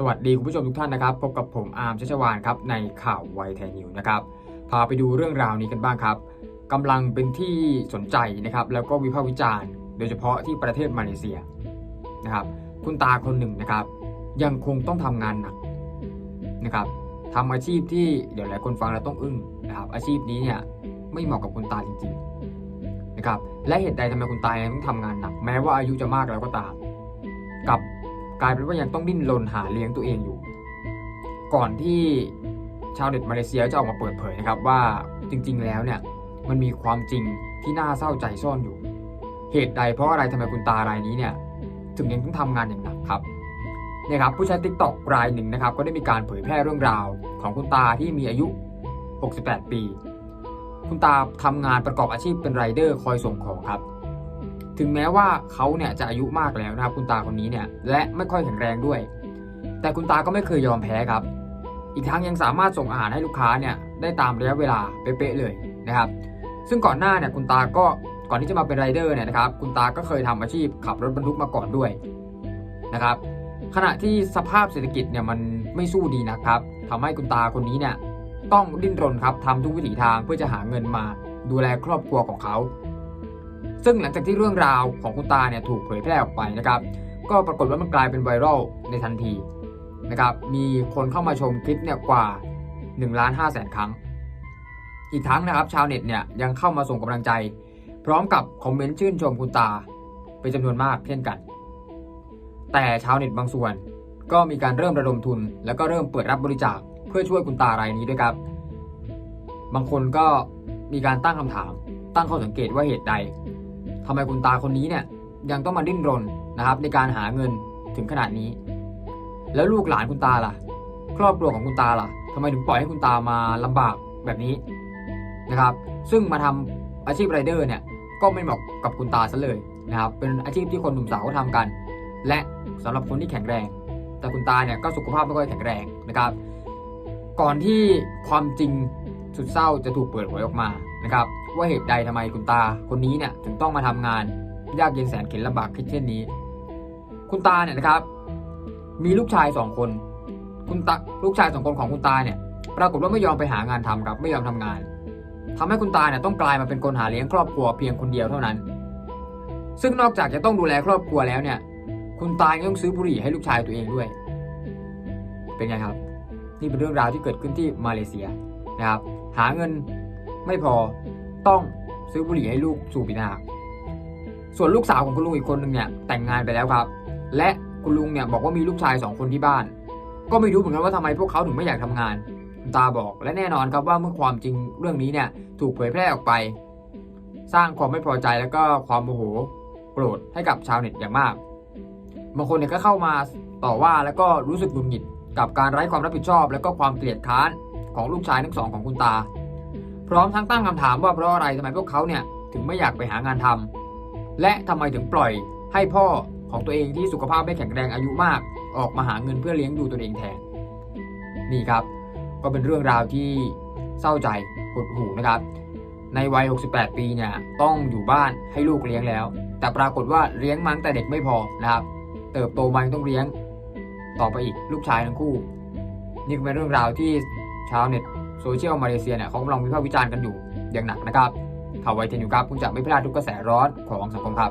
สวัสดีคุณผู้ชมทุกท่านนะครับ พบกับผมอาร์มชัชวานครับในข่าวไวไทยนิวนะครับพาไปดูเรื่องราวนี้กันบ้างครับกำลังเป็นที่สนใจนะครับ แล้วก็วิพากษ์วิจารณ์ โดยเฉพาะที่ประเทศมาเลเซียนะครับ คุณตาคนหนึ่งนะครับ ยังคงต้องทำงานหนักนะครับทำอาชีพที่เดี๋ยวหลายคนฟังแล้วต้องอึ้งนะครับ อาชีพนี้เนี่ยไม่เหมาะกับคุณตาจริงๆนะครับและเหตุใดทำไมคุณตายังต้องทำงานหนัก แม้ว่าอายุจะมากแล้วก็ตาม กับ กลายเป็นว่ายังต้องดิ้นรนหาเลี้ยงตัวเองอยู่ ก่อนที่ชาวเน็ตมาเลเซียจะออกมาเปิดเผยนะครับว่าจริงๆ แล้วเนี่ยมันมีความจริงที่น่าเศร้าใจซ่อนอยู่ เหตุใดเพราะอะไรทำไมคุณตารายนี้เนี่ยถึงยังต้องทำงานอย่างหนักครับเนี่ยครับผู้ใช้ติ๊กต็อกรายหนึ่งนะครับก็ได้มีการเผยแพร่เรื่องราวของคุณตาที่มีอายุ 68 ปี คุณตาทำงานประกอบอาชีพเป็นไรเดอร์คอยส่งของครับ ถึงแม้ว่าเขาเนี่ยจะอายุมากแล้วนะครับคุณตาคนนี้เนี่ยและไม่ค่อยแข็งแรงด้วย แต่คุณตาก็ไม่เคยยอมแพ้ครับ อีกทั้งยังสามารถส่งอาหารให้ลูกค้าเนี่ยได้ตามระยะเวลาเป๊ะๆเลยนะครับ ซึ่งก่อนหน้าเนี่ยคุณตาก็ก่อนที่จะมาเป็นไรเดอร์เนี่ยนะครับคุณตาก็เคยทำอาชีพขับรถบรรทุกมาก่อนด้วยนะครับ ขณะที่สภาพเศรษฐกิจเนี่ยมันไม่สู้ดีนะครับทำให้คุณตาคนนี้เนี่ยต้องดิ้นรนครับทำทุกวิถีทางเพื่อจะหาเงินมาดูแลครอบครัวของเขา ซึ่งหลังจากที่เรื่องราวของคุณตาเนี่ยถูกเผยแพร่ออกไปนะครับก็ปรากฏว่ามันกลายเป็นไวรัลในทันทีนะครับมีคนเข้ามาชมคลิปเนี่ยกว่า1ล้าน5แสนครั้ง อีกทั้งนะครับชาวเน็ตเนี่ยยังเข้ามาส่งกำลังใจ พร้อมกับคอมเมนต์ชื่นชมคุณตาเป็นจำนวนมากเช่นกัน แต่ชาวเน็ตบางส่วน ก็มีการเริ่มระดมทุน แล้วก็เริ่มเปิดรับบริจาคเพื่อช่วยคุณตารายนี้ด้วยครับ บางคนก็มีการตั้งคำถาม ตั้งข้อสังเกตว่าเหตุใด ทำไมคุณตาคนนี้เนี่ยยังต้องมาดิ้นรนนะครับ ในการหาเงินถึงขนาดนี้ แล้วลูกหลานคุณตาล่ะ ครอบครัวของคุณตาล่ะทำไมถึงปล่อยให้คุณตามาลำบากแบบนี้นะครับ ซึ่งมาทำอาชีพไรเดอร์เนี่ยก็ไม่เหมาะกับคุณตาซะเลยนะครับ เป็นอาชีพที่คนหนุ่มสาวเขาทำกัน และสำหรับคนที่แข็งแรง แต่คุณตาเนี่ยก็สุขภาพไม่ค่อยแข็งแรงนะครับ ก่อนที่ความจริง สุดเศร้าจะถูกเปิดเผยออกมานะครับว่าเหตุใดทำไมคุณตาคนนี้เนี่ยถึงต้องมาทำงานยากเย็นแสนเข็ญลำบากเช่นนี้ คุณตาเนี่ยนะครับ มีลูกชายสองคน คุณตาลูกชายสองคนของคุณตาเนี่ย ปรากฏว่าไม่ยอมไปหางานทำครับ ไม่ยอมทำงานทำให้คุณตาเนี่ยต้องกลายมาเป็นคนหาเลี้ยงครอบครัวเพียงคนเดียวเท่านั้น ซึ่งนอกจากจะต้องดูแลครอบครัวแล้วเนี่ย คุณตายังต้องซื้อบุหรี่ให้ลูกชายตัวเองด้วย เป็นไงครับ นี่เป็นเรื่องราวที่เกิดขึ้นที่มาเลเซีย นะครับ หาเงินไม่พอต้องซื้อบุหรี่ให้ลูกสูบอีกนะส่วนลูกสาวของคุณลุงอีกคนหนึ่งเนี่ยแต่งงานไปแล้วครับ และคุณลุงเนี่ยบอกว่ามีลูกชายสองคนที่บ้าน ก็ไม่รู้เหมือนกันว่าทำไมพวกเขาถึงไม่อยากทำงานคุณตาบอกและแน่นอนครับว่าเมื่อความจริงเรื่องนี้เนี่ยถูกเผยแพร่ออกไป สร้างความไม่พอใจแล้วก็ความโมโหโกรธให้กับชาวเน็ตอย่างมากบางคนเนี่ยก็เข้ามาต่อว่าแล้วก็รู้สึกหงุดหงิดกับการไร้ความรับผิดชอบ และก็ความเกลียดค้าน ของลูกชายทั้งสองของคุณตา พร้อมทั้งตั้งคำถามว่าเพราะอะไรทำไมพวกเขาเนี่ยถึงไม่อยากไปหางานทำและทำไมถึงปล่อยให้พ่อของตัวเองที่สุขภาพไม่แข็งแรงอายุมาก ออกมาหาเงินเพื่อเลี้ยงดูตัวเองแทน นี่ครับ ก็เป็นเรื่องราวที่เศร้าใจหดหูนะครับ ในวัย 68 ปีเนี่ยต้องอยู่บ้านให้ลูกเลี้ยงแล้ว แต่ปรากฏว่าเลี้ยงมาตั้งแต่เด็กไม่พอนะครับ เติบโตมายังต้องเลี้ยงต่อไปอีกลูกชายทั้งคู่ นี่ก็เป็นเรื่องราวที่ ชาวเน็ตโซเชียลมาเลเซียเนี่ยเขากำลังวิพากษ์วิจารณ์กันอยู่อย่างหนักนะครับข่าวไวเทนอยู่ครับคุณจะไม่พลาดทุกกระแสร้อนของสังคมครับ